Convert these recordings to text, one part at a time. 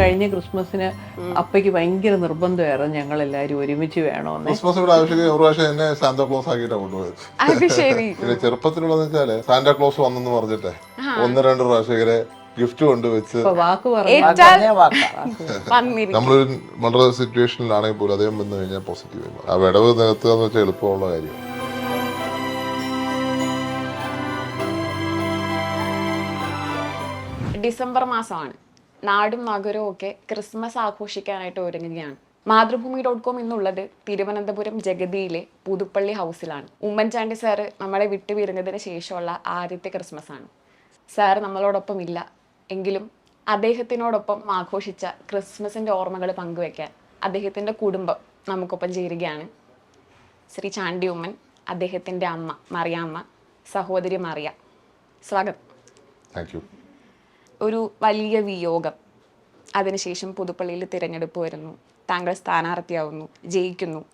കഴിഞ്ഞ ക്രിസ്മസിന് അപ്പയ്ക്ക് ഭയങ്കര നിർബന്ധമായിരുന്നു ഞങ്ങൾ എല്ലാരും ഒരുമിച്ച് വേണോന്ന്. ക്രിസ്മസ് ഇവിടെ ആവശ്യം ഒരു പ്രാവശ്യം എന്നെ സാന്താക്ലോസ് ആക്കിയിട്ടാണ് കൊണ്ടുപോയത്. പിന്നെ ചെറുപ്പത്തിലുള്ളതെന്ന് വെച്ചാൽ സാന്റാക്ലോസ് വന്നെന്ന് പറഞ്ഞിട്ട്. ഒന്ന് രണ്ട് പ്രാവശ്യം ഗിഫ്റ്റ് കൊണ്ടുവച്ച് നമ്മളൊരു വളരെ സിറ്റുവേഷനിലാണെങ്കിൽ പോലും അദ്ദേഹം വന്നു കഴിഞ്ഞാൽ പോസിറ്റീവ് ആ വിടവ് നികത്തുക എന്ന് വെച്ചാൽ എളുപ്പമുള്ള കാര്യം ഡിസംബർ മാസമാണ്. നാടും നഗരവും ഒക്കെ ക്രിസ്മസ് ആഘോഷിക്കാനായിട്ട് ഒരുങ്ങുകയാണ്. മാതൃഭൂമി ഡോട്ട് കോം എന്നുള്ളത് തിരുവനന്തപുരം ജഗതിയിലെ പുതുപ്പള്ളി ഹൗസിലാണ് ഉമ്മൻചാണ്ടി സാറ് നമ്മളെ വിട്ടുപിരിഞ്ഞതിന് ശേഷമുള്ള ആദ്യത്തെ ക്രിസ്മസ് ആണ്. സാർ നമ്മളോടൊപ്പം ഇല്ല. എങ്കിലും അദ്ദേഹത്തിനോടൊപ്പം ആഘോഷിച്ച ക്രിസ്മസിന്റെ ഓർമ്മകൾ പങ്കുവെക്കാൻ അദ്ദേഹത്തിന്റെ കുടുംബം നമുക്കൊപ്പം ചേരുകയാണ്. ശ്രീ ചാണ്ടി ഉമ്മൻ അദ്ദേഹത്തിന്റെ അമ്മ മറിയാമ്മ സഹോദരി മറിയ. സ്വാഗതം. താങ്ക് യു ഒരു വലിയ വിയോഗം. അതിനുശേഷം പുതുപ്പള്ളിയിൽ തിരഞ്ഞെടുപ്പ് വരുന്നു. താങ്കൾ സ്ഥാനാർത്ഥിയാവുന്നു ജയിക്കുന്നു.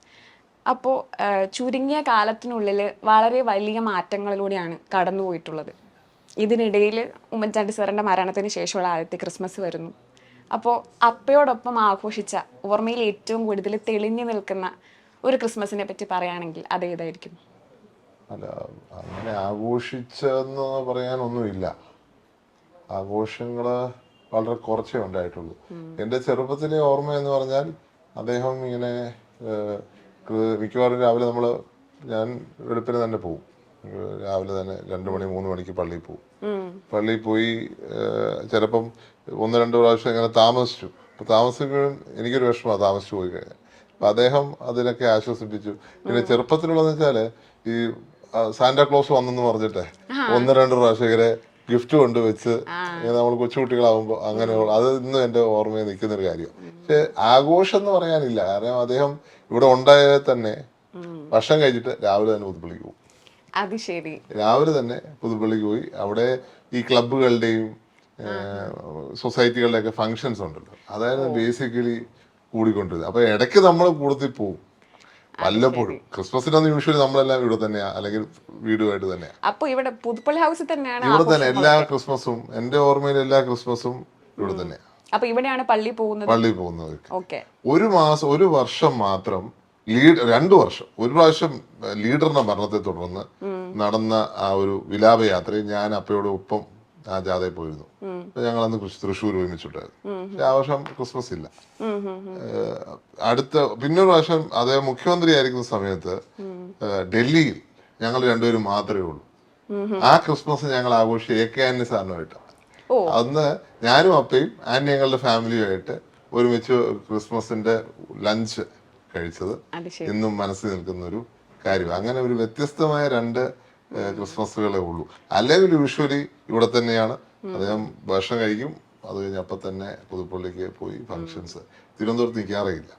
അപ്പോൾ ചുരുങ്ങിയ കാലത്തിനുള്ളിൽ വളരെ വലിയ മാറ്റങ്ങളിലൂടെയാണ് കടന്നുപോയിട്ടുള്ളത്. ഇതിനിടയിൽ ഉമ്മൻചാണ്ടി സാറിന്റെ മരണത്തിന് ശേഷമുള്ള ആദ്യത്തെ ക്രിസ്മസ് വരുന്നു. അപ്പോൾ അപ്പയോടൊപ്പം ആഘോഷിച്ച ഓർമ്മയിൽ ഏറ്റവും കൂടുതൽ തെളിഞ്ഞു നിൽക്കുന്ന ഒരു ക്രിസ്മസിനെ പറ്റി പറയുകയാണെങ്കിൽ അതേതായിരിക്കും? അല്ല അങ്ങനെ ആഘോഷിച്ചെന്ന് പറയാനൊന്നുമില്ല. ആഘോഷങ്ങൾ വളരെ കുറച്ചേ ഉണ്ടായിട്ടുള്ളൂ. എന്റെ ചെറുപ്പത്തിലെ ഓർമ്മ എന്ന് പറഞ്ഞാൽ അദ്ദേഹം ഇങ്ങനെ മിക്കവാറും രാവിലെ നമ്മൾ ഞാൻ വെളുപ്പിന് തന്നെ പോകും രാവിലെ തന്നെ രണ്ട് മണി മൂന്ന് മണിക്ക് പള്ളിയിൽ പോകും പള്ളിയിൽ പോയി ചിലപ്പം ഒന്ന് രണ്ട് പ്രാവശ്യം ഇങ്ങനെ താമസിച്ചു. അപ്പൊ താമസിക്കുമ്പോഴും എനിക്കൊരു വിഷമമാണ് താമസിച്ചു പോയി കഴിഞ്ഞാൽ. അപ്പൊ അദ്ദേഹം അതിനൊക്കെ ആശ്വസിപ്പിച്ചു. പിന്നെ ചെറുപ്പത്തിലുള്ളതെന്ന് വെച്ചാൽ ഈ സാന്റാക്ലോസ് വന്നെന്ന് പറഞ്ഞിട്ടേ. ഒന്ന് രണ്ട് പ്രാവശ്യം ഇങ്ങനെ ഗിഫ്റ്റ് കൊണ്ടുവച്ച് നമ്മൾ കൊച്ചുകുട്ടികളാവുമ്പോൾ അങ്ങനെയുള്ള അത് ഇന്നും എന്റെ ഓർമ്മയിൽ നിൽക്കുന്ന ഒരു കാര്യം പക്ഷെ ആഘോഷം എന്ന് പറയാനില്ല. കാരണം അദ്ദേഹം ഇവിടെ ഉണ്ടായാൽ തന്നെ ഭക്ഷണം കഴിച്ചിട്ട് രാവിലെ തന്നെ പുതുപ്പള്ളിക്ക് പോകും. അത് ശരി. രാവിലെ തന്നെ പുതുപ്പള്ളിക്ക് പോയി അവിടെ ഈ ക്ലബുകളുടെയും സൊസൈറ്റികളുടെയൊക്കെ ഫങ്ഷൻസ് ഉണ്ടല്ലോ. അതായത് ബേസിക്കലി കൂടിക്കൊണ്ടിരുന്നത്. അപ്പൊ ഇടയ്ക്ക് നമ്മൾ കൂടുതൽ പോകും വല്ലപ്പോഴും. ക്രിസ്മസിനൊന്നും യൂഷ്വലി നമ്മളെല്ലാം ഇവിടെ തന്നെയാ അല്ലെങ്കിൽ വീടുമായിട്ട് തന്നെയാ. അപ്പൊ ഇവിടെ പുതുപ്പള്ളി ഹൗസിൽ തന്നെയാണ് ഇവിടെ തന്നെ എല്ലാ ക്രിസ്മസും എന്റെ ഓർമ്മയിൽ എല്ലാ ക്രിസ്മസും ഇവിടെ തന്നെയാ. അപ്പൊ ഇവിടെയാണ് പള്ളി പോകുന്നത്? പള്ളി പോകുന്നത് ഓക്കെ ഒരു മാസം ഒരു വർഷം മാത്രം ലീഡ് രണ്ടു വർഷം ഒരു പ്രാവശ്യം ലീഡറിന്റെ മരണത്തെ തുടർന്ന് നടന്ന ആ ഒരു വിലാപയാത്രയിൽ ഞാൻ അപ്പയോട് ഒപ്പം ആ ജാഥയിൽ പോയിരുന്നു. ഞങ്ങൾ അന്ന് തൃശ്ശൂർ ഒരുമിച്ചിട്ടായിരുന്നു പക്ഷെ ആ വർഷം ക്രിസ്മസ് ഇല്ല. അടുത്ത പിന്നൊരു പ്രാവശ്യം അതേ മുഖ്യമന്ത്രി ആയിരിക്കുന്ന സമയത്ത് ഡൽഹിയിൽ ഞങ്ങൾ രണ്ടുപേരും മാത്രമേ ഉള്ളൂ. ആ ക്രിസ്മസ് ഞങ്ങൾ ആഘോഷിച്ച് എ കെ ആന്റണി സാറിനുമായിട്ടാണ് അന്ന് ഞാനും അപ്പയും ആന്റി ഞങ്ങളുടെ ഫാമിലിയുമായിട്ട് ഒരുമിച്ച് ക്രിസ്മസിന്റെ ലഞ്ച് കഴിച്ചത്. ഇന്നും മനസ്സിൽ നിൽക്കുന്ന ഒരു കാര്യം അങ്ങനെ ഒരു വ്യത്യസ്തമായ രണ്ട് ക്രിസ്മസുകളേ ഉള്ളൂ. അല്ലെങ്കിൽ യൂഷ്വലി ഇവിടെ തന്നെയാണ്. അദ്ദേഹം ഭക്ഷണം കഴിക്കും. അത് കഴിഞ്ഞ് അപ്പം തന്നെ പുതുപ്പള്ളിക്ക് പോയി ഫങ്ഷൻസ്. തിരുവനന്തപുരത്ത് നിൽക്കാറേ ഇല്ല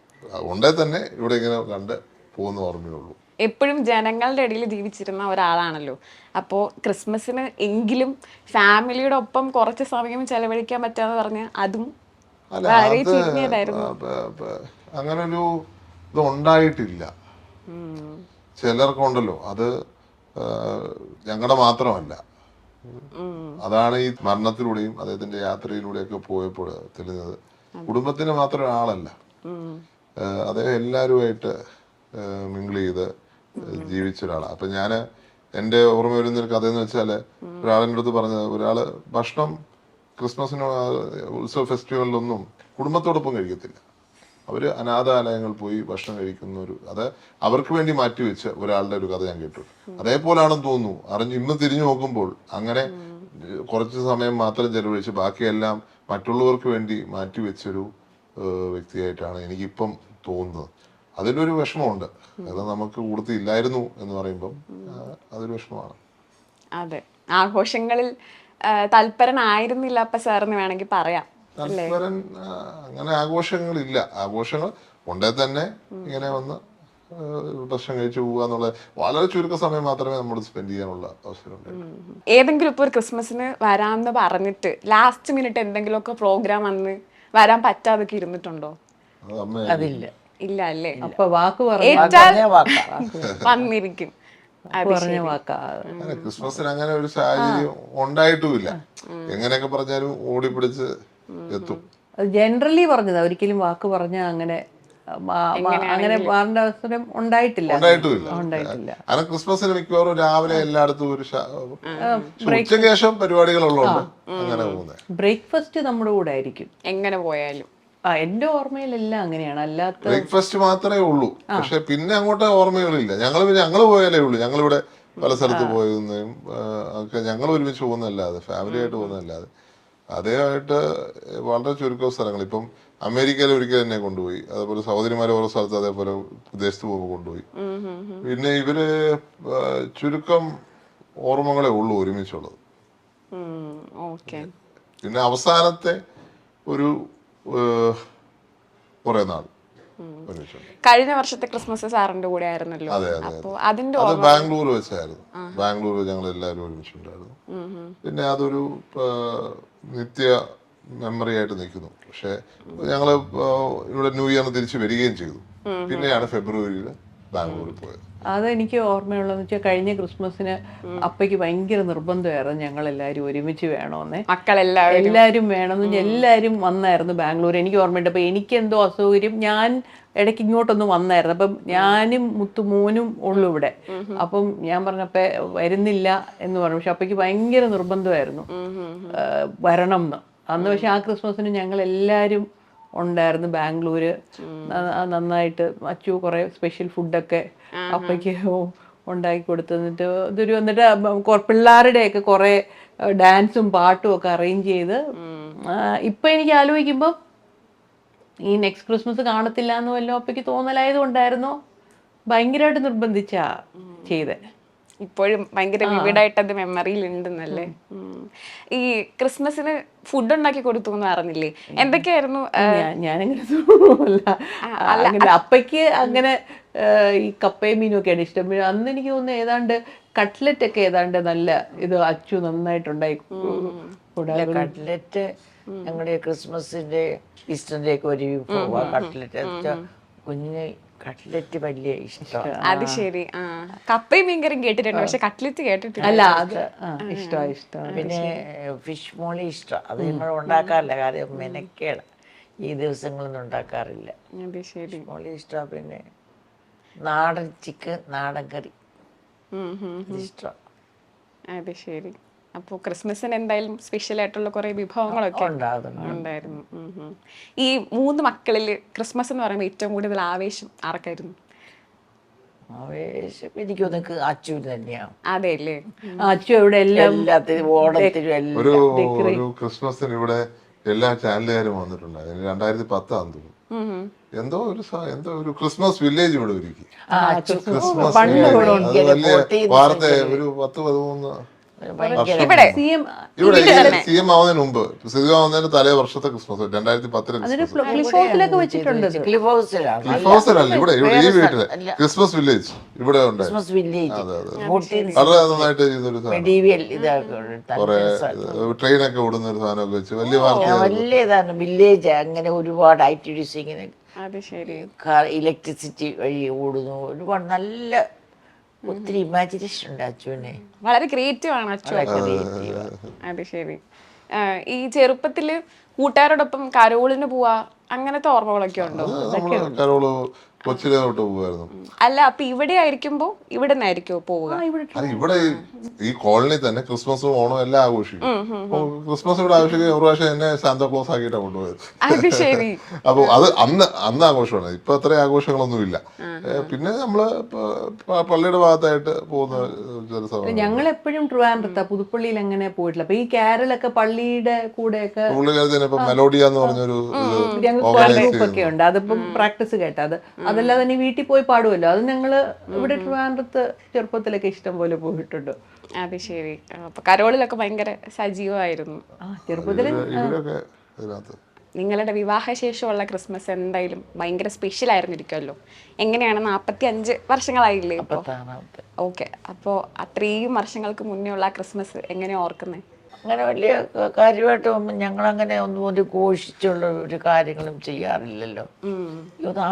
ഉണ്ടേ തന്നെ ഇവിടെ ഇങ്ങനെ കണ്ട് പോകുന്ന ഓർമ്മയുള്ളൂ എപ്പോഴും ജനങ്ങളുടെ ഇടയിൽ ജീവിച്ചിരുന്ന ഒരാളാണല്ലോ. അപ്പോൾ ക്രിസ്മസിന് എങ്കിലും ഫാമിലിയുടെ ഒപ്പം കുറച്ച് സമയം ചെലവഴിക്കാൻ പറ്റാന്ന് പറഞ്ഞ് അതും അങ്ങനൊരു ഇത് ഉണ്ടായിട്ടില്ല ചിലർക്കുണ്ടല്ലോ. അത് ഞങ്ങളുടെ മാത്രമല്ല. അതാണ് ഈ മരണത്തിലൂടെയും അദ്ദേഹത്തിന്റെ യാത്രയിലൂടെയൊക്കെ പോയപ്പോൾ തെളിഞ്ഞത്. കുടുംബത്തിന് മാത്രം ഒരാളല്ല. അദ്ദേഹം എല്ലാവരുമായിട്ട് മിങ്കിൾ ചെയ്ത് ജീവിച്ച ഒരാളാണ് അപ്പൊ ഞാൻ എന്റെ ഓർമ്മ വരുന്ന ഒരു കഥ എന്ന് വെച്ചാൽ ഒരാളിന്റെ അടുത്ത് പറഞ്ഞത് ഒരാൾ ഭക്ഷണം ക്രിസ്മസിനോ ഉത്സവ ഫെസ്റ്റിവലിലൊന്നും കുടുംബത്തോടൊപ്പം കഴിക്കത്തില്ല. അവർ അനാഥാലയങ്ങൾ പോയി ഭക്ഷണം കഴിക്കുന്ന ഒരു അത് അവർക്ക് വേണ്ടി മാറ്റിവെച്ച ഒരാളുടെ ഒരു കഥ ഞാൻ കേട്ടു. അതേപോലാണെന്ന് തോന്നുന്നു. അറിഞ്ഞ് ഇന്ന് തിരിഞ്ഞു നോക്കുമ്പോൾ അങ്ങനെ കുറച്ച് സമയം മാത്രം ചെലവഴിച്ച് ബാക്കിയെല്ലാം മറ്റുള്ളവർക്ക് വേണ്ടി മാറ്റിവെച്ചൊരു വ്യക്തിയായിട്ടാണ് എനിക്കിപ്പം തോന്നുന്നത്. അതിലൊരു വിഷമമുണ്ട്. അത് നമുക്ക് കൂടുതൽ ഇല്ലായിരുന്നു എന്ന് പറയുമ്പം അതൊരു വിഷമമാണ്. അതെ. ആഘോഷങ്ങളിൽ തൽപരനായിരുന്നില്ല അപ്പൊ സാറിന് വേണമെങ്കിൽ പറയാം. തൽപരൻ ആ, അങ്ങനെ ആഘോഷങ്ങളില്ല. ആഘോഷങ്ങൾ ഉണ്ടേ തന്നെ ഇങ്ങനെ വന്ന് ഭക്ഷണം കഴിച്ചു പോകുക എന്നുള്ള വളരെ ചുരുക്ക സമയം മാത്രമേ നമ്മൾ സ്പെൻഡ് ചെയ്യാനുള്ള അവസരമുണ്ട്. ഏതെങ്കിലും ഇപ്പോൾ ഒരു ക്രിസ്മസിന് വരാമെന്ന് പറഞ്ഞിട്ട് ലാസ്റ്റ് മിനിറ്റ് എന്തെങ്കിലുമൊക്കെ പ്രോഗ്രാം വന്ന് വരാൻ പറ്റാതൊക്കെ ഇരുന്നിട്ടുണ്ടോ? അമ്മ. അതില്ല. ഇല്ല അല്ലേ? അപ്പൊ വാക്ക് വന്നിരിക്കും. ക്രിസ്മസിന് അങ്ങനെ ഒരു സാഹചര്യം ഉണ്ടായിട്ടുമില്ല. എങ്ങനെയൊക്കെ പറഞ്ഞാലും ഓടിപ്പിടിച്ച് എത്തും. ജനറലി പറഞ്ഞത്. ഒരിക്കലും വാക്ക് പറഞ്ഞ അങ്ങനെ അങ്ങനെ മാറേണ്ട അവസരം ഉണ്ടായിട്ടില്ല. ഉണ്ടായിട്ടില്ല. കാരണം ക്രിസ്മസിന് മിക്കവാറും രാവിലെ എല്ലായിടത്തും ഒരു ഉച്ചയ്ക്ക് ശേഷം പരിപാടികളുള്ളതുകൊണ്ട് അങ്ങനെ പോകുന്നത് ബ്രേക്ക്ഫാസ്റ്റ് നമ്മുടെ കൂടെ ആയിരിക്കും. എങ്ങനെ പോയാലും. ആ എന്റെ ഓർമ്മയിലെല്ലാം അങ്ങനെയാണ്. അല്ലാത്ത ബ്രേക്ക്ഫാസ്റ്റ് മാത്രമേ ഉള്ളൂ. പക്ഷെ പിന്നെ അങ്ങോട്ട് ഓർമ്മകളില്ല. ഞങ്ങൾ പിന്നെ ഞങ്ങൾ പോയാലേ ഉള്ളൂ. ഞങ്ങളിവിടെ പല സ്ഥലത്ത് പോയതും ഒക്കെ ഞങ്ങൾ ഒരുമിച്ച് പോകുന്നതല്ലാതെ ഫാമിലി ആയിട്ട് പോകുന്നതല്ലാതെ. അതേമായിട്ട് വളരെ ചുരുക്കം സ്ഥലങ്ങൾ. ഇപ്പം അമേരിക്കയിൽ ഒരിക്കൽ തന്നെ കൊണ്ടുപോയി. അതേപോലെ സഹോദരിമാരെ ഓരോ സ്ഥലത്ത് അതേപോലെ വിദേശത്ത് പോകുമ്പോൾ കൊണ്ടുപോയി. പിന്നെ ഇവർ ചുരുക്കം ഓർമ്മകളെ ഉള്ളൂ ഒരുമിച്ചുള്ളത്. പിന്നെ അവസാനത്തെ ഒരു കുറേ നാൾ. കഴിഞ്ഞ വർഷത്തെ ക്രിസ്മസ് സാറിന്റെ കൂടെ ആയിരുന്നല്ലോ. അതെ അതെ അതിന്റെ അത് ബാംഗ്ലൂർ വെച്ചായിരുന്നു. ബാംഗ്ലൂർ ഞങ്ങൾ എല്ലാവരും ഒരുമിച്ചുണ്ടായിരുന്നു. പിന്നെ അതൊരു നിത്യ മെമ്മറി ആയിട്ട് നിൽക്കുന്നു. പക്ഷെ ഞങ്ങൾ ഇവിടെ ന്യൂ ഇയറിന് തിരിച്ചു വരികയും ചെയ്തു. പിന്നെയാണ് ഫെബ്രുവരിയിൽ ബാംഗ്ലൂരിൽ പോയത്. അതെനിക്ക് ഓർമ്മയുള്ളതെന്ന് വെച്ചാൽ കഴിഞ്ഞ ക്രിസ്മസിന് അപ്പയ്ക്ക് ഭയങ്കര നിർബന്ധമായിരുന്നു ഞങ്ങൾ എല്ലാവരും ഒരുമിച്ച് വേണമെന്നേ മക്കളെല്ലാവരും. എല്ലാവരും വേണമെന്ന് എല്ലാവരും വന്നായിരുന്നു ബാംഗ്ലൂർ എനിക്ക് ഓർമ്മയുണ്ട്. അപ്പോൾ എനിക്ക് എന്തോ അസൗകര്യം. ഞാൻ ഇടയ്ക്ക് ഇങ്ങോട്ടൊന്നും വന്നായിരുന്നു. അപ്പം ഞാനും മുത്തുമോനും ഉള്ളു ഇവിടെ. അപ്പം ഞാൻ പറഞ്ഞപ്പോ വരുന്നില്ല എന്ന് പറഞ്ഞു. പക്ഷെ അപ്പയ്ക്ക് ഭയങ്കര നിർബന്ധമായിരുന്നു. വരണം എന്ന്. അന്ന് പക്ഷെ ആ ക്രിസ്മസിന് ഞങ്ങൾ എല്ലാവരും ഉണ്ടായിരുന്നു ബാംഗ്ലൂര്. നന്നായിട്ട് അച്ചു കുറെ സ്പെഷ്യൽ ഫുഡൊക്കെ അപ്പയ്ക്ക് ഉണ്ടാക്കി കൊടുത്തു എന്നിട്ട് ഇതൊരു വന്നിട്ട് പിള്ളേരുടെയൊക്കെ കുറെ ഡാൻസും പാട്ടും ഒക്കെ അറേഞ്ച് ചെയ്ത് ഇപ്പൊ എനിക്ക് ആലോചിക്കുമ്പോൾ ഈ നെക്സ്റ്റ് ക്രിസ്മസ് കാണത്തില്ല എന്ന് വല്ലതും അപ്പയ്ക്ക് തോന്നലായത് കൊണ്ടായിരുന്നോ? ഭയങ്കരമായിട്ട് നിർബന്ധിച്ചാ ചെയ്തേ. ഇപ്പോഴും ഭയങ്കര വിവിഡായിട്ട് അത് മെമ്മറിയിൽ ഉണ്ടെന്നല്ലേ. ഈ ക്രിസ്മസിന് ഫുഡ് ഉണ്ടാക്കി കൊടുത്തു എന്ന് പറഞ്ഞില്ലേ എന്തൊക്കെയായിരുന്നു ഞാനിങ്ങനെ അപ്പയ്ക്ക് അങ്ങനെ ഈ കപ്പയും മീനും ഒക്കെയാണ് ഇഷ്ടം. പിന്നെ അന്ന് എനിക്ക് തോന്നുന്നു ഏതാണ്ട് കട്ട്ലറ്റ് ഒക്കെ ഏതാണ്ട് നല്ല ഇത് അച്ചു നന്നായിട്ടുണ്ടായി. കട്ട്ലറ്റ് ഞങ്ങളുടെ ക്രിസ്മസിന്റെ ഈസ്റ്ററിന്റെ ഒക്കെ ഒരു വിഭവമാണ് കട്ട്ലറ്റ് കുഞ്ഞിന് കട്ട്ലറ്റ് വലിയ ഇഷ്ടമാണ് അത് ശരി. ആ. കപ്പയും മീൻകറിയും കേട്ടിട്ടുണ്ട്? പക്ഷെ കട്ട്ലറ്റ് കേട്ടിട്ടില്ല. അല്ല അത് ഇഷ്ടമാണ് ഇഷ്ടമാണ് പിന്നെ ഫിഷ് മോളി ഇഷ്ടം. അത് നമ്മൾ ഉണ്ടാക്കാറില്ല. കാര്യം മെനക്കേട്. ഈ ദിവസങ്ങളൊന്നും ഉണ്ടാക്കാറില്ല. മോളി ഇഷ്ടമാണ് പിന്നെ നാടൻ ചിക്കൻ നാടൻ കറി. ഇഷ്ടം. ഇഷ്ടമാണ് അത് ശരി. അപ്പോൾ ക്രിസ്മസിന് എന്തായാലും സ്പെഷ്യൽ ആയിട്ടുള്ള കുറേ വിഭവങ്ങളൊക്കെ ഉണ്ടായിരുന്നു. ഈ മൂന്ന് മക്കളിൽ ക്രിസ്മസ് എന്ന് പറയുമ്പോൾ ഏറ്റവും കൂടുതൽ ആവേശം ആർക്കായിരുന്നു? ആവേശം എനിക്കൊന്നൊക്കെ അച്ചു തന്നെയാണ് അതെ അല്ലേ? അച്ചു ഇവിടെ എല്ലാം എല്ലാത്തിനും ഓണത്തിനും എല്ലാം ഒരു ഒരു ക്രിസ്മസിന് ഇവിടെ എല്ലാ ചാനലുകാരും വന്നിട്ടുണ്ടായിരുന്നു രണ്ടായിരത്തി പത്താന്ന് തോന്നുന്നു എന്തോ ഒരു എന്തോ ഒരു ക്രിസ്മസ് വില്ലേജ് ഇവിടെ ഒരുക്കി. ആ, അച്ചു. ക്രിസ്മസ് വാർത്ത ഒരു പത്ത് പതിമൂന്ന് ഇവിടെ ഇവിടെ സി എം ആവുന്നതിന് മുമ്പ്. തലേ വർഷത്തെ ക്രിസ്മസ് രണ്ടായിരത്തി പത്തിലെ ക്ലിഫ് ഇവിടെ ഇവിടെ ഈ വീട്ടിൽ. Christmas village. ഇവിടെ ഉണ്ട്. Christmas village. അതെ, അതെ. വളരെ നന്നായിട്ട് ചെയ്തൊരു കുറെ ട്രെയിനൊക്കെ ഓടുന്ന ഒരു സാധനമൊക്കെ വെച്ച് വലിയ വാർത്ത വലിയ ഇതാണ്. വില്ലേജ് അങ്ങനെ ഒരുപാട് ആക്ടിവിറ്റീസ് ഇങ്ങനെ ഇലക്ട്രിസിറ്റി വഴി ഓടുന്നു. ഒരുപാട് നല്ല ഒത്തിരി ഇമാജിനേഷൻ ഉണ്ട് അച്ചുവിനെ വളരെ ക്രിയേറ്റീവ് ആണ് അച്ചു. ക്രിയേറ്റീവ് അത് ശരി. ഈ ചെറുപ്പത്തിൽ കൂട്ടുകാരോടൊപ്പം കരോളിന് പോവാ അങ്ങനത്തെ ഓർമ്മകളൊക്കെ ഉണ്ടോ? നമ്മൾ കരോൾ കൊച്ചിലെ തൊട്ട് പോകുമായിരുന്നു അല്ല അപ്പൊ ഇവിടെ ആയിരിക്കുമ്പോ ഇവിടെ നിന്നായിരിക്കോ പോവുക? അത് ഇവിടെ ഈ- ഈ കോളനി തന്നെ ക്രിസ്മസും ഓണവും എല്ലാം ആഘോഷിക്കും. അപ്പൊ ക്രിസ്മസ് ഇവിടെ ആഘോഷിക്കുക ഒരു പ്രാവശ്യം എന്നെ സാന്താക്ലോസ് ആക്കിയിട്ടാണ് കൊണ്ടുപോയത്. അത് ശരി. അപ്പൊ അത് അന്ന് അന്ന് ആഘോഷമാണ്. ഇപ്പൊ അത്ര ആഘോഷങ്ങളൊന്നും ഇല്ല ഏ, പിന്നെ നമ്മൾ പ- പ- പള്ളിയുടെ ഭാഗത്തായിട്ട് പോകുന്ന ചില സമയം ഞങ്ങൾ എപ്പോഴും ട്രിവാൻഡ്രത്താ. പുതുപ്പള്ളിയിൽ അങ്ങനെ പോയിട്ടില്ല. അപ്പൊ ഈ കാരലൊക്കെ പള്ളിയുടെ കൂടെയൊക്കെ പുള്ളിക്കാരത്തിന് ഇപ്പൊ മെലോഡിയ എന്ന് പറഞ്ഞൊരു ഇത് ഗ്രൂപ്പ് ഒക്കെ ഉണ്ട്. അതിപ്പം പ്രാക്ടീസ് കേട്ട. അത് അതല്ലാതെ തന്നെ വീട്ടിൽ പോയി പാടുമല്ലോ അത് ഞങ്ങൾ ഇവിടെ ട്രിവാൻഡ്രത്ത് ചെറുപ്പത്തിലൊക്കെ ഇഷ്ടം പോലെ പോയിട്ടുണ്ട്. അത് ശരി. അപ്പൊ കരോളിലൊക്കെ ഭയങ്കര സജീവമായിരുന്നു. നിങ്ങളുടെ വിവാഹ ശേഷമുള്ള ഇതിനകത്ത്. നിങ്ങളുടെ വിവാഹശേഷമുള്ള ക്രിസ്മസ് എന്തായാലും ഭയങ്കര സ്പെഷ്യൽ ആയിരുന്നിരിക്കുമല്ലോ എങ്ങനെയാണ് നാൽപ്പത്തി അഞ്ച് വർഷങ്ങളായില്ലേ ഇപ്പോൾ ഓക്കെ അപ്പോൾ അത്രയും വർഷങ്ങൾക്ക് മുന്നേ ഉള്ള ക്രിസ്മസ് എങ്ങനെയാ ഓർക്കുന്നത് അങ്ങനെ വലിയ കാര്യമായിട്ടൊന്നും ഞങ്ങളങ്ങനെ ഒന്നും ഒരു ഘോഷിച്ചുള്ള ഒരു കാര്യങ്ങളും ചെയ്യാറില്ലല്ലോ.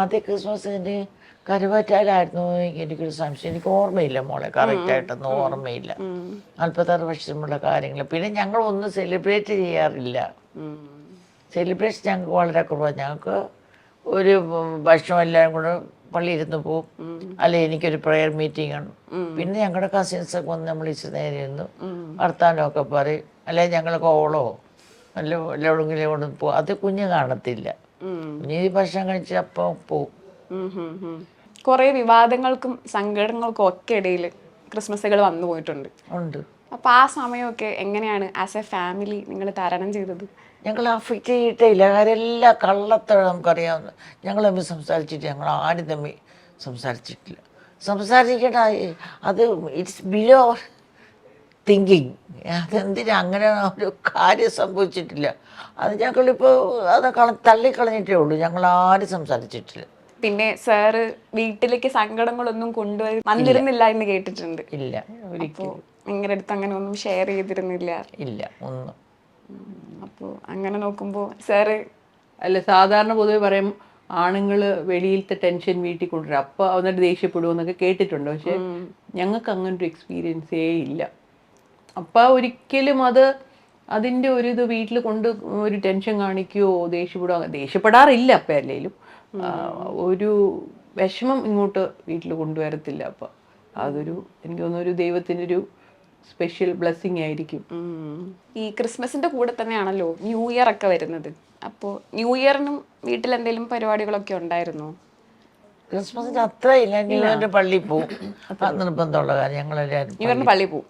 ആദ്യ ക്രിസ്മസിന് കരുവാറ്റാലായിരുന്നു എനിക്കൊരു സംശയം. എനിക്ക് ഓർമ്മയില്ല മോളെ കറക്റ്റായിട്ടൊന്നും ഓർമ്മയില്ല. നാൽപ്പത്താറ് വർഷമുള്ള കാര്യങ്ങൾ പിന്നെ ഞങ്ങൾ ഒന്നും സെലിബ്രേറ്റ് ചെയ്യാറില്ല. സെലിബ്രേഷൻ ഞങ്ങൾക്ക് വളരെ കുറവാണ് ഞങ്ങൾക്ക് ഒരു ഭക്ഷണം എല്ലാവരും കൂടെ പള്ളിയിൽ ഇരുന്ന് പോവും അല്ലെ എനിക്കൊരു പ്രെയർ മീറ്റിംഗ് ആണ്. പിന്നെ ഞങ്ങളുടെ കസിൻസൊക്കെ വന്ന് നമ്മൾ ഇച്ചിരി നേരെ ഇരുന്ന്. വർത്താനമൊക്കെ പറയും. അല്ലെ ഞങ്ങൾക്ക് ഓളോ. അല്ല എവിടെങ്കിലും കൊണ്ട് പോകും അത് കുഞ്ഞ് കാണത്തില്ല. കുഞ്ഞ് ഈ ഭക്ഷണം കഴിച്ച് അപ്പം പോവും. കുറെ വിവാദങ്ങൾക്കും സങ്കടങ്ങൾക്കും ഒക്കെ ഇടയിൽ ക്രിസ്മസുകൾ വന്നു പോയിട്ടുണ്ട്. ഉണ്ട്. അപ്പൊ ആ സമയമൊക്കെ എങ്ങനെയാണ് ആസ് എ ഫാമിലി നിങ്ങൾ തരണം ചെയ്തത്? ഞങ്ങൾ അഫക്റ്റ് ചെയ്തിട്ടേ ഇല്ല കാര്യം എല്ലാ കള്ളത്തോടെ നമുക്കറിയാവുന്ന. ഞങ്ങൾ തമ്മിൽ സംസാരിച്ചിട്ട് ഞങ്ങൾ ആരും തമ്മിൽ സംസാരിച്ചിട്ടില്ല. സംസാരിക്കേണ്ട അത് ഇറ്റ്സ് ബിലോ തിങ്കിങ് അതെന്തിനാ അങ്ങനെ ഒരു കാര്യം സംഭവിച്ചിട്ടില്ല. അത് ഞങ്ങളിപ്പോൾ അത് കള തള്ളിക്കളഞ്ഞിട്ടേ ഉള്ളൂ. ഞങ്ങൾ ആരും സംസാരിച്ചിട്ടില്ല. പിന്നെ സാറ് വീട്ടിലേക്ക് സങ്കടങ്ങളൊന്നും കൊണ്ടുവരും വന്നിരുന്നില്ല എന്ന് കേട്ടിട്ടുണ്ട്. ഇല്ല ഒരിക്കലും. നിങ്ങളുടെ അടുത്ത് അങ്ങനെ ഒന്നും ഷെയർ ചെയ്തിരുന്നില്ല. ഇല്ല ഒന്നും. അപ്പോൾ അങ്ങനെ നോക്കുമ്പോൾ സാറ് അല്ല സാധാരണ പൊതുവെ പറയും ആണുങ്ങൾ വെളിയിലത്തെ ടെൻഷൻ വീട്ടിൽ കൊണ്ടുവരും. അപ്പൊ ദേഷ്യപ്പെടുമോ ദേഷ്യപ്പെടുമെന്നൊക്കെ കേട്ടിട്ടുണ്ട്. പക്ഷെ ഞങ്ങൾക്ക് അങ്ങനെ ഒരു എക്സ്പീരിയൻസേ ഇല്ല. അപ്പ ഒരിക്കലും അത് അതിന്റെ ഒരു ഇത് വീട്ടിൽ കൊണ്ട് ഒരു ടെൻഷൻ കാണിക്കുകയോ ദേഷ്യപ്പെടുകയോ ദേഷ്യപ്പെടാറില്ല അപ്പം അല്ലെങ്കിലും ഒരു വിഷമം ഇങ്ങോട്ട് വീട്ടിൽ കൊണ്ടുവരത്തില്ല. അപ്പം അതൊരു എനിക്ക് തോന്നുന്നു ഒരു ദൈവത്തിന്റെ ഒരു സ്പെഷ്യൽ ബ്ലെസ്സിങ് ആയിരിക്കും. ഈ ക്രിസ്മസിന്റെ കൂടെ തന്നെയാണല്ലോ ന്യൂ ഇയർ ഒക്കെ വരുന്നത്. അപ്പോൾ ന്യൂ ഇയറിനും വീട്ടിൽ എന്തെങ്കിലും പരിപാടികളൊക്കെ ഉണ്ടായിരുന്നോ? ക്രിസ്മസിന് അത്ര ഇല്ല. ന്യൂ ഇയറിന്റെ പള്ളിയിൽ പോവും. നിർബന്ധമുള്ള കാര്യം. ഞങ്ങളെല്ലാവരും ന്യൂ ഇയറിന് പള്ളി പോവും.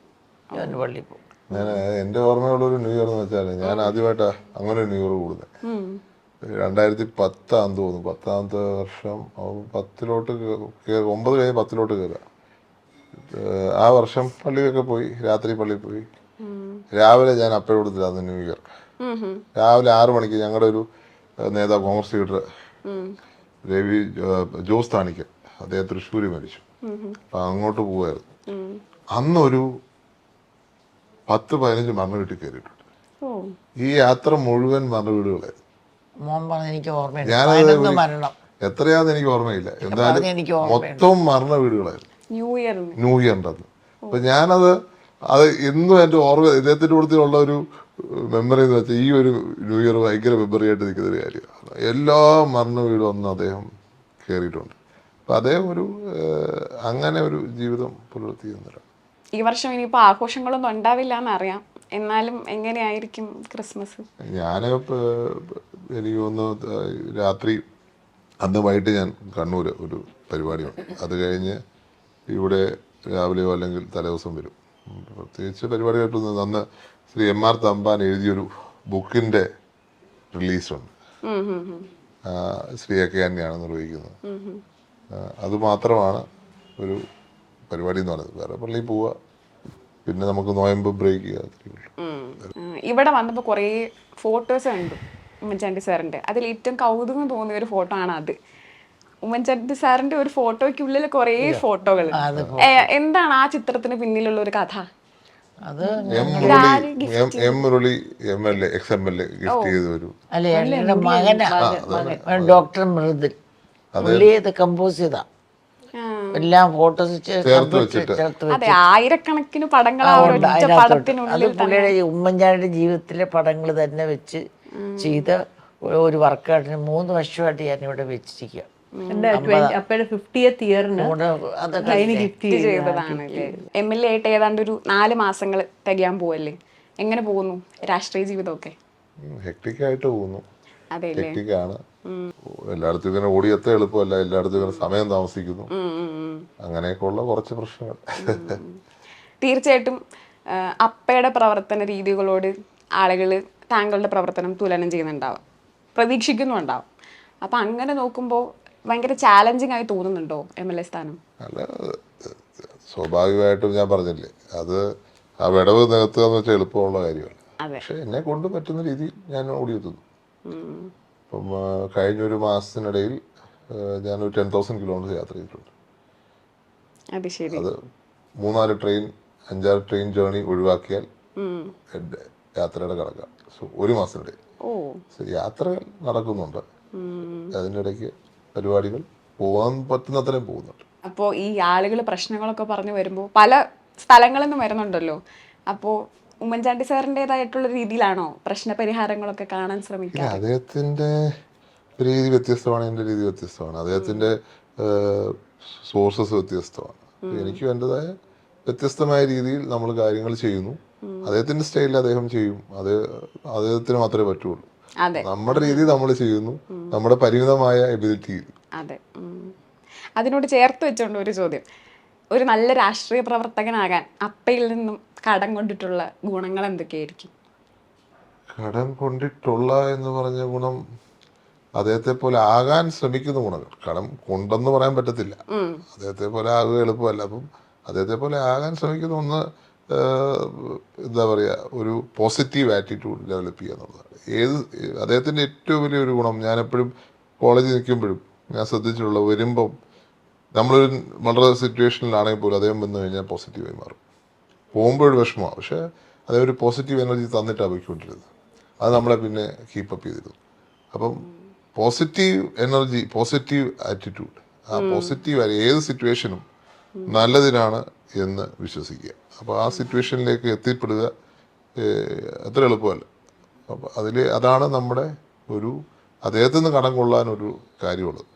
ന്യൂ ഇയറിന് പള്ളിയിൽ പോവും. ഞാൻ എന്റെ ഓർമ്മയുള്ള ഒരു ന്യൂ ഇയർ എന്ന് വെച്ചാൽ ഞാൻ ആദ്യമായിട്ടാ അങ്ങനെ ഒരു ന്യൂ ഇയർ കൂടുന്നത് രണ്ടായിരത്തി പത്താന്ന് തോന്നുന്നു. പത്താമത്തെ വർഷം പത്തിലോട്ട് ഒമ്പത് കഴിഞ്ഞ് പത്തിലോട്ട് കയറുക ആ വർഷം പള്ളിയിലൊക്കെ പോയി രാത്രി പള്ളിയിൽ പോയി. രാവിലെ ഞാൻ അപ്പഴ അപ്പോഴെടുത്തില്ലായിരുന്നു ന്യൂ ഇയർ രാവിലെ ആറു മണിക്ക് ഞങ്ങളുടെ ഒരു നേതാ നേതാവ് കോൺഗ്രസ് ലീഡർ രവി ജോസ് താണിക്കൽ അദ്ദേഹം തൃശ്ശൂർ മരിച്ചു. അപ്പൊ അങ്ങോട്ട് പോവായിരുന്നു. അന്നൊരു പത്ത് പതിനഞ്ച് മരണ വീട്ടിൽ കയറിയിട്ടുണ്ട്. ഈ യാത്ര മുഴുവൻ മരണ വീടുകളായിരുന്നു മോൻ പറഞ്ഞ എനിക്ക് ഓർമ്മയില്ല ഞാനത് എത്രയാന്ന് എനിക്ക് ഓർമ്മയില്ല. എന്തായാലും മൊത്തം മരണ വീടുകളായിരുന്നു. ന്യൂ ഇയർ ന്യൂ ഇയറിന്റെ അന്ന് അപ്പൊ ഞാനത് അത് എന്നും എന്റെ ഓർമ്മ ഇദ്ദേഹത്തിന്റെ കൂടുതലുള്ള ഒരു മെമ്മറി എന്ന് വെച്ചാൽ ഈ ഒരു ന്യൂ ഇയർ ഭയങ്കര മെമ്മറി ആയിട്ട് നിൽക്കുന്ന ഒരു കാര്യമാണ് എല്ലാ മരണ വീടും ഒന്ന് അദ്ദേഹം കയറിയിട്ടുണ്ട് അപ്പൊ അദ്ദേഹം ഒരു അങ്ങനെ ഒരു ജീവിതം പുലർത്തി ഈ വർഷം ഇനിയിപ്പോൾ ആഘോഷങ്ങളൊന്നും ഉണ്ടാവില്ല എന്നറിയാം. എന്നാലും എങ്ങനെയായിരിക്കും ക്രിസ്മസ്? ഞാൻ എനിക്ക് ഒന്ന് രാത്രി അന്ന് വൈകിട്ട് ഞാൻ കണ്ണൂർ ഒരു പരിപാടിയുണ്ട്. അത് കഴിഞ്ഞ് ഇവിടെ രാവിലെയോ അല്ലെങ്കിൽ തലേദിവസം വരും. പ്രത്യേകിച്ച് പരിപാടിയായിട്ടൊന്നും അന്ന് ശ്രീ എം ആർ തമ്പാൻ എഴുതിയൊരു ബുക്കിന്റെ റിലീസുണ്ട്. ശ്രീ എ കെ അന്നെയാണ് നിർവഹിക്കുന്നത്. അത് മാത്രമാണ് ഒരു പരിപാടി എന്ന് പറയുന്നത്. വേറെ പള്ളിയിൽ പോവുക പിന്നെ നമുക്ക് നോയമ്പ് ബ്രേക്ക് ഇവിടെ വന്നപ്പോൾ കുറേ ഫോട്ടോസ് കണ്ടു. ഉമ്മൻചാണ്ടി സാറിന്റെ അതിൽ ഏറ്റവും കൗതുകം തോന്നിയ ഒരു ഫോട്ടോ ആണ് അത് ഉമ്മൻചാണ്ടി സാറിന്റെ ഒരു ഫോട്ടോയ്ക്കുള്ളിൽ കുറേ ഫോട്ടോകൾ എന്താണ് ആ ചിത്രത്തിന് പിന്നിലുള്ള ഒരു കഥ? അത് M M M Murali M L A ex M L A gift ചെയ്ത ഒരു അല്ലെ എന്റെ മകനാ ഡോക്ടർ മൃദുൽ. പുള്ളി ഇത് കമ്പോസ് ചെയ്താ. എല്ലാം ഫോട്ടോസ് ചേർത്ത് ആയിരക്കണക്കിന് പടങ്ങൾ അത് പുള്ളിയുടെ ഉമ്മൻചാണ്ടിയുടെ ജീവിതത്തിലെ പടങ്ങൾ തന്നെ വെച്ച് ചെയ്ത ഒരു വർക്കായിട്ട് മൂന്ന് വർഷമായിട്ട് ഞാൻ ഇവിടെ വെച്ചിരിക്കുക ഫിഫ്റ്റിയത്ത് ഇയറിന് ഗിഫ്റ്റ് ചെയ്തു ചെയ്തതാണ്. എം എൽ എ ആയിട്ട് ഏതാണ്ട് ഒരു നാല് മാസങ്ങൾ തികയാൻ പോവല്ലേ? എങ്ങനെ പോകുന്നു രാഷ്ട്രീയ ജീവിതമൊക്കെ? ഹെക്ടിക്കായിട്ട് പോകുന്നു. അതെ അല്ലേ? ഹെക്ടിക് ആണ് എല്ലായിടത്തും ഇങ്ങനെ ഓടിയെത്താൻ എളുപ്പമല്ല എല്ലായിടത്തും ഇങ്ങനെ സമയം താമസിക്കുന്നു. അങ്ങനെയൊക്കെ ഉള്ള കുറച്ച് പ്രശ്നങ്ങൾ. തീർച്ചയായിട്ടും അപ്പയുടെ പ്രവർത്തന രീതികളോട് ആളുകൾ താങ്കളുടെ പ്രവർത്തനം തുലനം ചെയ്യുന്നുണ്ടാവും. പ്രതീക്ഷിക്കുന്നുണ്ടാവും അപ്പം അങ്ങനെ നോക്കുമ്പോൾ ഭയങ്കര ചാലഞ്ചിങ് ആയി തോന്നുന്നുണ്ടോ എം എൽ എ സ്ഥാനം? അല്ല സ്വാഭാവികമായിട്ടും ഞാൻ പറഞ്ഞില്ലേ അത് ആ വിടവ് നികത്തുക എന്ന് വെച്ചാൽ എളുപ്പമുള്ള കാര്യമാണ്. പക്ഷെ എന്നെ കൊണ്ട് പറ്റുന്ന രീതിയിൽ ഞാൻ ഓടിയെത്തുന്നു. അപ്പം കഴിഞ്ഞ ഒരു മാസത്തിനിടയിൽ ഞാൻ ഒരു ടെൻ തൗസൻഡ് കിലോമീറ്റർ യാത്ര ചെയ്തിട്ടുണ്ട്. അത് മൂന്നാൽ ട്രെയിൻ അഞ്ചാറ് ട്രെയിൻ ജേണി ഒഴിവാക്കിയാൽ യാത്രയുടെ കണക്കാണ്. സോ ഒരു മാസത്തിനിടയിൽ യാത്ര നടക്കുന്നുണ്ട്. അതിന്റെ ഇടയ്ക്ക് പരിപാടികൾ പോകാൻ പറ്റുന്നത്രയും പോകുന്നുണ്ട്. അപ്പോൾ ഈ ആളുകൾ പ്രശ്നങ്ങളൊക്കെ പറഞ്ഞു വരുമ്പോൾ പല സ്ഥലങ്ങളിൽ നിന്ന് വരുന്നുണ്ടല്ലോ. അപ്പോൾ ഉമ്മൻചാണ്ടി സാറിന്റെതായിട്ടുള്ള രീതിയിലാണോ പ്രശ്ന പരിഹാരങ്ങളൊക്കെ കാണാൻ ശ്രമിക്കുക അദ്ദേഹത്തിന്റെ അദ്ദേഹത്തിന്റെ രീതി വ്യത്യസ്തമാണ് എന്റെ രീതി വ്യത്യസ്തമാണ്. അദ്ദേഹത്തിന്റെ സോഴ്സസ് വ്യത്യസ്തമാണ്. എനിക്ക് വേണ്ടതായ വ്യത്യസ്തമായ രീതിയിൽ നമ്മൾ കാര്യങ്ങൾ ചെയ്യുന്നു. അദ്ദേഹത്തിന്റെ സ്റ്റൈലിൽ അദ്ദേഹം ചെയ്യും. അത് അദ്ദേഹത്തിന് മാത്രമേ പറ്റുള്ളൂ. നമ്മുടെ രീതി നമ്മൾ ചെയ്യുന്നു. നമ്മുടെ പരിമിതമായ എബിലിറ്റി അതെ. അതിനോട് ചേർത്ത് വെച്ചുകൊണ്ട് ഒരു ചോദ്യം. ഒരു നല്ല രാഷ്ട്രീയ പ്രവർത്തകനാകാൻ അപ്പയിൽ നിന്നും കടം കൊണ്ടിട്ടുള്ള ഗുണങ്ങൾ എന്തൊക്കെയായിരിക്കും? കടം കൊണ്ടിട്ടുള്ള എന്ന് പറഞ്ഞ ഗുണം അദ്ദേഹത്തെ പോലെ ആകാൻ ശ്രമിക്കുന്ന ഗുണങ്ങൾ. കടം കൊണ്ടെന്ന് പറയാൻ പറ്റത്തില്ല. അദ്ദേഹത്തെ പോലെ ആകുക എളുപ്പമല്ല. അപ്പം അദ്ദേഹത്തെ പോലെ ആകാൻ ശ്രമിക്കുന്ന ഒന്ന് എന്താ പറയുക ഒരു പോസിറ്റീവ് ആറ്റിറ്റ്യൂഡ് ഡെവലപ്പ് ചെയ്യുക എന്നുള്ളതാണ്. ഏത് അദ്ദേഹത്തിന്റെ ഏറ്റവും വലിയൊരു ഗുണം ഞാനെപ്പോഴും കോളേജിൽ നിൽക്കുമ്പോഴും ഞാൻ ശ്രദ്ധിച്ചിട്ടുള്ള വരുമ്പം നമ്മളൊരു വളരെ സിറ്റുവേഷനിലാണെങ്കിൽ പോലും അദ്ദേഹം വന്നു കഴിഞ്ഞാൽ പോസിറ്റീവായി മാറും. പോകുമ്പോഴൊരു വിഷമമാണ്. പക്ഷേ അദ്ദേഹം ഒരു പോസിറ്റീവ് എനർജി തന്നിട്ടാണ് പോയിക്കൊണ്ടിരുന്നത്. അത് നമ്മളെ പിന്നെ കീപ്പപ്പ് ചെയ്തിരുന്നു. അപ്പം പോസിറ്റീവ് എനർജി പോസിറ്റീവ് ആറ്റിറ്റ്യൂഡ് ആ പോസിറ്റീവ് ഏത് സിറ്റുവേഷനും നല്ലതിനാണ് എന്ന് വിശ്വസിക്കുക. അപ്പോൾ ആ സിറ്റുവേഷനിലേക്ക് എത്തിപ്പെടുക അത്ര എളുപ്പമല്ല. അപ്പോൾ അതിൽ അതാണ് നമ്മുടെ ഒരു അദ്ദേഹത്തിൽ നിന്ന് കടം കൊള്ളാനൊരു കാര്യമുള്ളത്.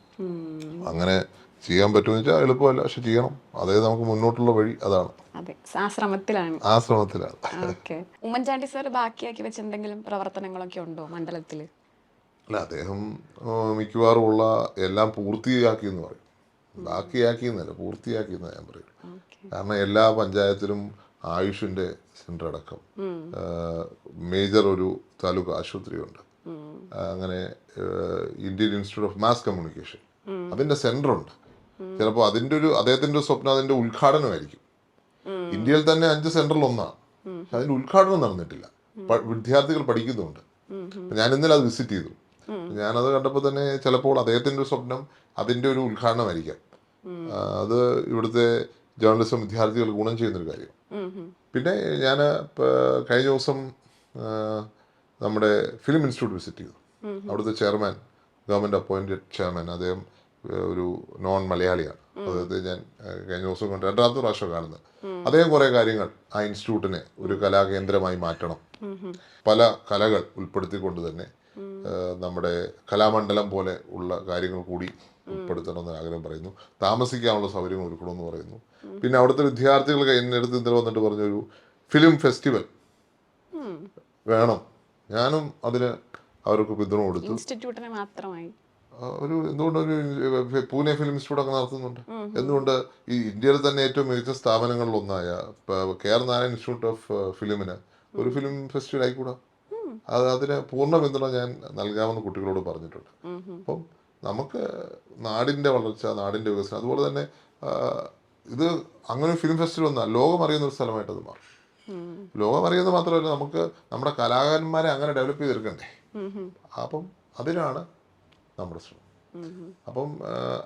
അങ്ങനെ ചെയ്യാൻ പറ്റുമെന്ന് വെച്ചാൽ എളുപ്പമല്ല പക്ഷെ ചെയ്യണം. അതായത് നമുക്ക് മുന്നോട്ടുള്ള വഴി അതാണ്. അതെ ആ ശ്രമത്തിലാണ്. ആ ശ്രമത്തിലാണ്. ഓക്കെ. ഉമ്മൻചാണ്ടി സാർ ബാക്കിയാക്കി വെച്ച എന്തെങ്കിലും പ്രവർത്തനങ്ങളൊക്കെ ഉണ്ടോ മണ്ഡലത്തിൽ? അല്ല അദ്ദേഹം മിക്കവാറും ഉള്ള എല്ലാം പൂർത്തിയാക്കി എന്ന് പറയും. ബാക്കിയാക്കി എന്നല്ല പൂർത്തിയാക്കി എന്ന് ഞാൻ പറയും കാരണം എല്ലാ പഞ്ചായത്തിലും ആയുഷിന്റെ സെന്റർ അടക്കം. മേജർ ഒരു താലൂക്ക് ആശുപത്രിയുണ്ട്. അങ്ങനെ Indian Institute of Mass Communication. അതിന്റെ സെന്റർ ഉണ്ട് ചിലപ്പോൾ അതിന്റെ ഒരു അദ്ദേഹത്തിന്റെ സ്വപ്നം അതിന്റെ ഉദ്ഘാടനമായിരിക്കും. ഇന്ത്യയിൽ തന്നെ അഞ്ച് സെന്ററിൽ ഒന്നാണ്. പക്ഷെ അതിന്റെ ഉദ്ഘാടനം നടന്നിട്ടില്ല. വിദ്യാർത്ഥികൾ പഠിക്കുന്നുണ്ട്. ഞാൻ ഇന്നലെ അത് വിസിറ്റ് ചെയ്തു. ഞാനത് കണ്ടപ്പോൾ തന്നെ ചിലപ്പോൾ അദ്ദേഹത്തിന്റെ ഒരു സ്വപ്നം അതിന്റെ ഒരു ഉദ്ഘാടനമായിരിക്കാം. അത് ഇവിടുത്തെ ജേർണലിസം വിദ്യാർത്ഥികൾ ഗുണം ചെയ്യുന്നൊരു കാര്യം. പിന്നെ ഞാൻ കഴിഞ്ഞ ദിവസം നമ്മുടെ ഫിലിം ഇൻസ്റ്റിറ്റ്യൂട്ട് വിസിറ്റ് ചെയ്തു. അവിടുത്തെ ചെയർമാൻ ഗവൺമെന്റ് അപ്പോയിന്റഡ് ചെയർമാൻ അദ്ദേഹം ഒരു നോൺ മലയാളിയാണ്. അദ്ദേഹത്തെ ഞാൻ കഴിഞ്ഞ ദിവസം കൊണ്ട്. രണ്ടാമത്തെ പ്രാവശ്യം കാണുന്നത്. അദ്ദേഹം കുറേ കാര്യങ്ങൾ ആ ഇൻസ്റ്റിറ്റ്യൂട്ടിനെ ഒരു കലാകേന്ദ്രമായി മാറ്റണം. പല കലകൾ ഉൾപ്പെടുത്തിക്കൊണ്ട് തന്നെ നമ്മുടെ കലാമണ്ഡലം പോലെ ഉള്ള കാര്യങ്ങൾ കൂടി ഉൾപ്പെടുത്തണമെന്ന് ആഗ്രഹം പറയുന്നു. താമസിക്കാനുള്ള സൗകര്യം ഒരുക്കണമെന്ന് പറയുന്നു. പിന്നെ അവിടുത്തെ വിദ്യാർത്ഥികൾ എന്നെ അടുത്ത് ഇന്നലെ വന്നിട്ട് പറഞ്ഞൊരു ഫിലിം ഫെസ്റ്റിവൽ വേണം. ഞാനും അതിന് അവർക്ക് പിന്തുണ കൊടുത്തു. ഇൻസ്റ്റിറ്റ്യൂട്ടിനെ മാത്രമായി. ഒരു എന്തുകൊണ്ടൊരു പൂനെ ഫിലിം ഇൻസ്റ്റിറ്റ്യൂട്ട് ഒക്കെ നടത്തുന്നുണ്ട്. എന്തുകൊണ്ട് ഈ ഇന്ത്യയിൽ തന്നെ ഏറ്റവും മികച്ച സ്ഥാപനങ്ങളിൽ ഒന്നായ K R Narayan Institute of ഫിലിമിന് ഒരു ഫിലിം ഫെസ്റ്റിവൽ ആയിക്കൂടാ? അത് അതിന് പൂർണ പിന്തുണ ഞാൻ നൽകാമെന്ന് കുട്ടികളോട് പറഞ്ഞിട്ടുണ്ട്. അപ്പം നമുക്ക് നാടിന്റെ വളർച്ച നാടിന്റെ വികസനം അതുപോലെ തന്നെ ഇത് അങ്ങനെ ഒരു ഫിലിം ഫെസ്റ്റിവൽ ഒന്നാണ് ലോകം അറിയുന്ന ഒരു സ്ഥലമായിട്ട് അത് മാറും. ലോകം അറിയുന്നത് മാത്രമല്ല നമുക്ക് നമ്മുടെ കലാകാരന്മാരെ അങ്ങനെ ഡെവലപ്പ് ചെയ്തെടുക്കണ്ടേ? അപ്പം അതിനാണ് നമ്മുടെ ശ്രമം. അപ്പം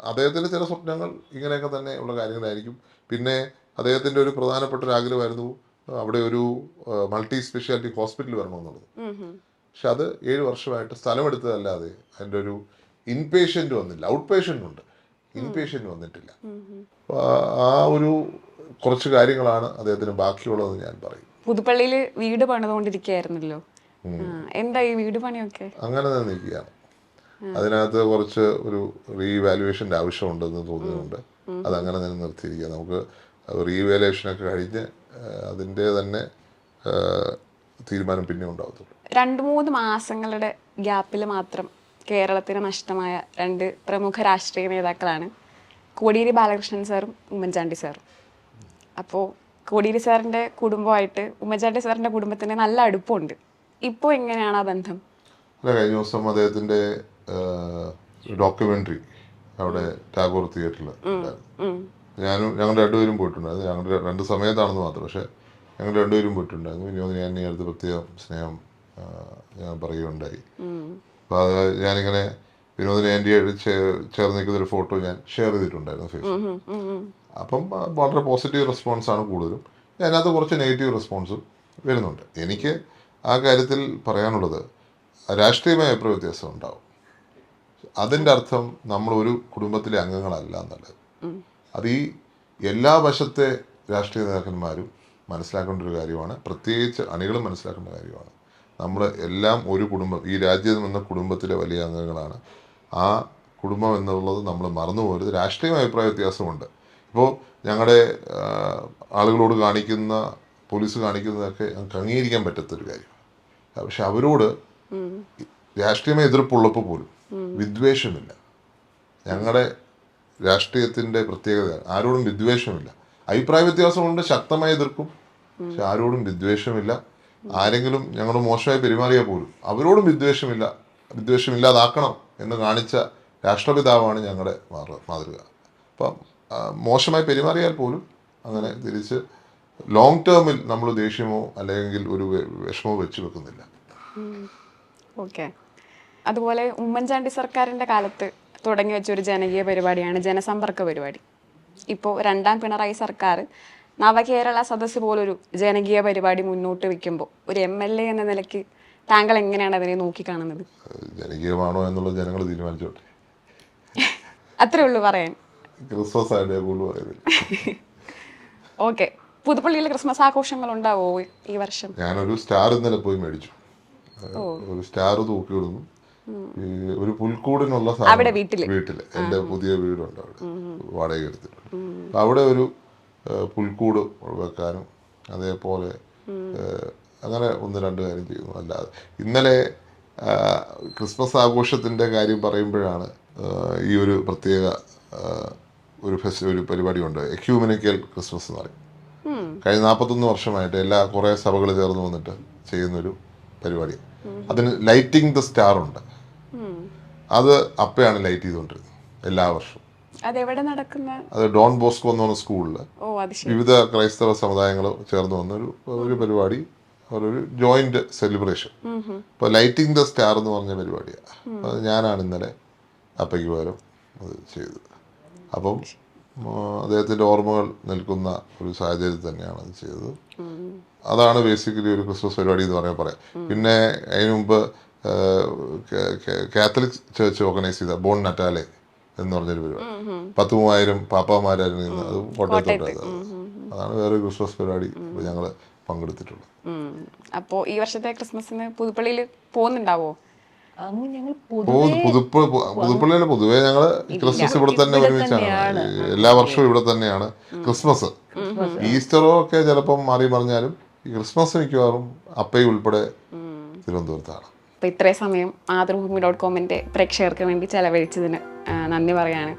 അദ്ദേഹത്തിന്റെ അദ്ദേഹത്തിന്റെ ചില സ്വപ്നങ്ങൾ ഇങ്ങനെയൊക്കെ തന്നെ ഉള്ള കാര്യങ്ങളായിരിക്കും. പിന്നെ അദ്ദേഹത്തിന്റെ ഒരു പ്രധാനപ്പെട്ട ഒരു ആഗ്രഹമായിരുന്നു അവിടെ ഒരു മൾട്ടി സ്പെഷ്യാലിറ്റി ഹോസ്പിറ്റൽ വരണമെന്നുള്ളത്. പക്ഷെ അത് ഏഴ് വർഷമായിട്ട് സ്ഥലമെടുത്തതല്ലാതെ അതിന്റെ ഒരു ഇൻപേഷ്യന്റ് വന്നില്ല. ഔട്ട് പേഷ്യന്റ് ഉണ്ട്. ഇൻപേഷ്യന്റ് വന്നിട്ടില്ല. ആ- ഒരു കുറച്ച് കാര്യങ്ങളാണ് അദ്ദേഹത്തിന് ബാക്കിയുള്ളതെന്ന് ഞാൻ പറയും. പുതുപ്പള്ളിയിൽ വീട് പണിതുകൊണ്ടിരിക്കുകയായിരുന്നല്ലോ. എന്താ ഈ വീട് പണിയൊക്കെ? അങ്ങനെ തന്നെ നിൽക്കുകയാണ് അതിനകത്ത് കുറച്ച് ഒരു റീവാലുവേഷന്റെ ആവശ്യമുണ്ടെന്ന് തോന്നുന്നുണ്ട്. അതങ്ങനെ അങ്ങനെ തന്നെ നിർത്തിയിരിക്കുക നമുക്ക് റീവാലുവേഷനൊക്കെ കഴിഞ്ഞ് അതിന്റെ തന്നെ തീരുമാനം പിന്നെ ഉണ്ടാകത്തുള്ളൂ രണ്ട് മൂന്ന് മാസങ്ങളുടെ ഗ്യാപ്പിൽ മാത്രം കേരളത്തിന് നഷ്ടമായ രണ്ട് പ്രമുഖ രാഷ്ട്രീയ നേതാക്കളാണ് കോടിയേരി ബാലകൃഷ്ണൻ സാറും ഉമ്മൻചാണ്ടി സാറും. അപ്പോൾ കോടിയേരി സാറിന്റെ കുടുംബമായിട്ട് ഉമ്മൻചാണ്ടി സാറിന്റെ കുടുംബത്തിന് നല്ല അടുപ്പമുണ്ട് ഇപ്പോൾ എങ്ങനെയാണ് ആ ബന്ധം? അല്ല കഴിഞ്ഞ ദിവസം അദ്ദേഹത്തിന്റെ ഡോക്യുമെന്ററി അവിടെ ടാഗോർ തിയേറ്ററിൽ ഞാനും ഞങ്ങൾ രണ്ടുപേരും പോയിട്ടുണ്ടായിരുന്നു ഞങ്ങളുടെ രണ്ട് സമയത്താണെന്ന് മാത്രം. പക്ഷേ ഞങ്ങൾ രണ്ടുപേരും പോയിട്ടുണ്ടായിരുന്നു. വിനോദ് ഞാൻ നേരത്തെ അടുത്ത് പ്രത്യേകം സ്നേഹം ഞാൻ പറയുകയുണ്ടായി. അപ്പോൾ അത് ഞാനിങ്ങനെ വിനോദിനെ എന്റെ ചേർന്ന് നിൽക്കുന്ന ഒരു ഫോട്ടോ ഞാൻ ഷെയർ ചെയ്തിട്ടുണ്ടായിരുന്നു ഫേസ്ബുക്ക് അപ്പം വളരെ പോസിറ്റീവ് റെസ്പോൺസ് ആണ് കൂടുതലും അതിനകത്ത് കുറച്ച് നെഗറ്റീവ് റെസ്പോൺസും വരുന്നുണ്ട്. എനിക്ക് ആ കാര്യത്തിൽ പറയാനുള്ളത് രാഷ്ട്രീയമായ അഭിപ്രായ വ്യത്യാസം ഉണ്ടാവും. അതിന്റെ അർത്ഥം നമ്മൾ ഒരു കുടുംബത്തിലെ അംഗങ്ങളല്ല എന്നുള്ളത്. അത് ഈ എല്ലാ വശത്തെ രാഷ്ട്രീയ നേതാക്കന്മാരും മനസ്സിലാക്കേണ്ട ഒരു കാര്യമാണ്. പ്രത്യേകിച്ച് അണികളും മനസ്സിലാക്കേണ്ട കാര്യമാണ്. നമ്മൾ എല്ലാം ഒരു കുടുംബം ഈ രാജ്യം എന്ന കുടുംബത്തിലെ വലിയ അംഗങ്ങളാണ്. ആ കുടുംബം എന്നുള്ളത് നമ്മൾ മറന്നു പോകരുത്. രാഷ്ട്രീയ അഭിപ്രായ വ്യത്യാസമുണ്ട്. ഇപ്പോൾ ഞങ്ങളുടെ ആളുകളോട് കാണിക്കുന്ന പോലീസ് കാണിക്കുന്നതൊക്കെ ഞങ്ങൾക്ക് അംഗീകരിക്കാൻ പറ്റാത്തൊരു കാര്യം പക്ഷെ അവരോട് രാഷ്ട്രീയമായ എതിർപ്പുള്ളപ്പോൾ പോലും വിദ്വേഷമില്ല. ഞങ്ങളുടെ രാഷ്ട്രീയത്തിന്റെ പ്രത്യേകത ആരോടും വിദ്വേഷമില്ല. അഭിപ്രായ വ്യത്യാസമുണ്ട് ശക്തമായി എതിർക്കും. പക്ഷെ ആരോടും വിദ്വേഷമില്ല. ആരെങ്കിലും ഞങ്ങൾ മോശമായി പെരുമാറിയാൽ പോലും അവരോടും വിദ്വേഷമില്ല വിദ്വേഷമില്ലാതാക്കണം എന്ന് കാണിച്ച രാഷ്ട്രപിതാവാണ് ഞങ്ങളുടെ മാതൃ- മാതൃക. അപ്പം മോശമായി പെരുമാറിയാൽ പോലും അങ്ങനെ തിരിച്ച് ലോങ് ടേമിൽ നമ്മൾ ദേഷ്യമോ അല്ലെങ്കിൽ ഒരു വിഷമോ വെച്ച് വെക്കുന്നില്ല. ഓക്കെ. അതുപോലെ ഉമ്മൻചാണ്ടി സർക്കാരിന്റെ കാലത്ത് തുടങ്ങി വെച്ച ഒരു ജനകീയ പരിപാടിയാണ് ജനസമ്പർക്ക പരിപാടി. ഇപ്പോൾ രണ്ടാം പിണറായി സർക്കാർ നവകേരള സദസ്സ് പോലൊരു ജനകീയ പരിപാടി മുന്നോട്ട് വെക്കുമ്പോൾ ഒരു എം എൽ എ എന്ന നിലയ്ക്ക് താങ്കൾ എങ്ങനെയാണ് അതിനെ നോക്കിക്കാണുന്നത്? ജനകീയമാണോ എന്നുള്ളത് ജനങ്ങൾ തീരുമാനിച്ചോട്ടെ. അത്രേ ഉള്ളൂ പറയാൻ. Christmas okay. പുതുപ്പള്ളിയിൽ ക്രിസ്മസ് ആഘോഷങ്ങൾ ഉണ്ടാവോ ഈ വർഷം? ഞാനൊരു സ്റ്റാർ ഇന്നലെ പോയി മേടിച്ചു. ഒരു സ്റ്റാർ തൂക്കി വിടുന്നു ഒരു പുൽക്കൂടിനുള്ള വീട്ടിൽ? വീട്ടിൽ. എന്റെ പുതിയ വീടുണ്ട് അവിടെ. വാടക എടുത്തിട്ടുണ്ട്. അവിടെ ഒരു പുൽക്കൂട് വെക്കാനും അതേപോലെ അങ്ങനെ ഒന്ന് രണ്ട് കാര്യം ചെയ്യുന്നു. അല്ലാതെ ഇന്നലെ ക്രിസ്മസ് ആഘോഷത്തിന്റെ കാര്യം പറയുമ്പോഴാണ് ഈ ഒരു പ്രത്യേക ഒരു ഫെസ്റ്റ് ഒരു പരിപാടി ഉണ്ട്. എക്യൂമിനിക്കൽ ക്രിസ്മസ് എന്ന് പറയും. കഴിഞ്ഞ നാൽപ്പത്തൊന്ന് വർഷമായിട്ട് എല്ലാ കുറേ സഭകൾ ചേർന്ന് വന്നിട്ട് ചെയ്യുന്നൊരു പരിപാടി. അതിന് ലൈറ്റിംഗ് ദ സ്റ്റാർ ഉണ്ട്. അത് അപ്പയാണ് ലൈറ്റ് ചെയ്തുകൊണ്ടിരുന്നത് എല്ലാ വർഷവും. അത് ഡോൺ ബോസ്കോ എന്ന് പറഞ്ഞ സ്കൂളിൽ വിവിധ ക്രൈസ്തവ സമുദായങ്ങൾ ചേർന്ന് വന്ന ഒരു ഒരു പരിപാടി. ഒരു ജോയിന്റ് സെലിബ്രേഷൻ ഇപ്പൊ ലൈറ്റിംഗ് ദ സ്റ്റാർ എന്ന് പറഞ്ഞ പരിപാടിയാണ് അത് ഞാനാണ് ഇന്നലെ അപ്പയ്ക്ക് പകരം അത് ചെയ്തത്. അപ്പം അദ്ദേഹത്തിന്റെ ഓർമ്മകൾ നിൽക്കുന്ന ഒരു സാഹചര്യത്തിൽ തന്നെയാണ് അത് ചെയ്തത്. അതാണ് ബേസിക്കലി ഒരു ക്രിസ്മസ് പരിപാടി എന്ന് പറയാൻ പറയാം. പിന്നെ അതിനു മുമ്പ് കാത്തലിക് ചേർച്ച് ഓർഗനൈസ് ചെയ്ത ബോൺ നറ്റാലെ എന്ന് പറഞ്ഞൊരു പരിപാടി. പത്ത് മൂവായിരം പാപ്പാമാരായിരുന്നു ഇന്ന് അത് കോട്ടയത്തോട്ടായത് അതാണ് വേറെ ക്രിസ്മസ് പരിപാടി ഞങ്ങൾ പങ്കെടുത്തിട്ടുള്ളത്. അപ്പോ ഈ വർഷത്തെ ക്രിസ്മസിന് പുതുപ്പള്ളിയിൽ പോകുന്നുണ്ടാവോ? പുതുപ്പള്ളിയിൽ ഞങ്ങൾ പൊതുവെ ഞങ്ങൾ ക്രിസ്മസ് ഇവിടെ തന്നെ ഒരുമിച്ചാണ്. എല്ലാ വർഷവും ഇവിടെ തന്നെയാണ് ക്രിസ്മസ്. ഈസ്റ്ററോ ഒക്കെ ചിലപ്പം മാറി പറഞ്ഞാലും ഈ ക്രിസ്മസ് മിക്കവാറും അപ്പയും ഉൾപ്പെടെ തിരുവനന്തപുരത്താണ്. അപ്പോൾ ഇത്രയും സമയം മാതൃഭൂമി ഡോട്ട് കോമിന്റെ പ്രേക്ഷകർക്ക് വേണ്ടി ചെലവഴിച്ചതിന് നന്ദി പറയാണ്.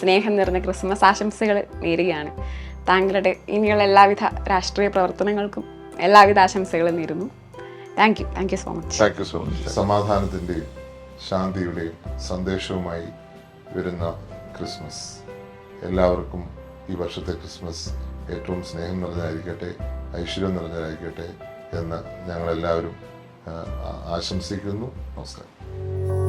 സ്നേഹം നിറഞ്ഞ ക്രിസ്മസ് ആശംസകൾ നേരുകയാണ്. താങ്കളുടെ ഇനിയുള്ള എല്ലാവിധ രാഷ്ട്രീയ പ്രവർത്തനങ്ങൾക്കും എല്ലാവിധ ആശംസകളും നേരുന്നു. Thank you thank you so much thank you so much സമാധാനത്തിന്റെയും ശാന്തിയുടെയും സന്ദേശവുമായി വരുന്ന ക്രിസ്മസ്. എല്ലാവർക്കും ഈ വർഷത്തെ ക്രിസ്മസ് ഏറ്റവും സ്നേഹം നിറഞ്ഞതായിരിക്കട്ടെ ഐശ്വര്യം നിറഞ്ഞതായിരിക്കട്ടെ എന്ന് ഞങ്ങളെല്ലാവരും ആശംസിക്കുന്നു. നമസ്കാരം.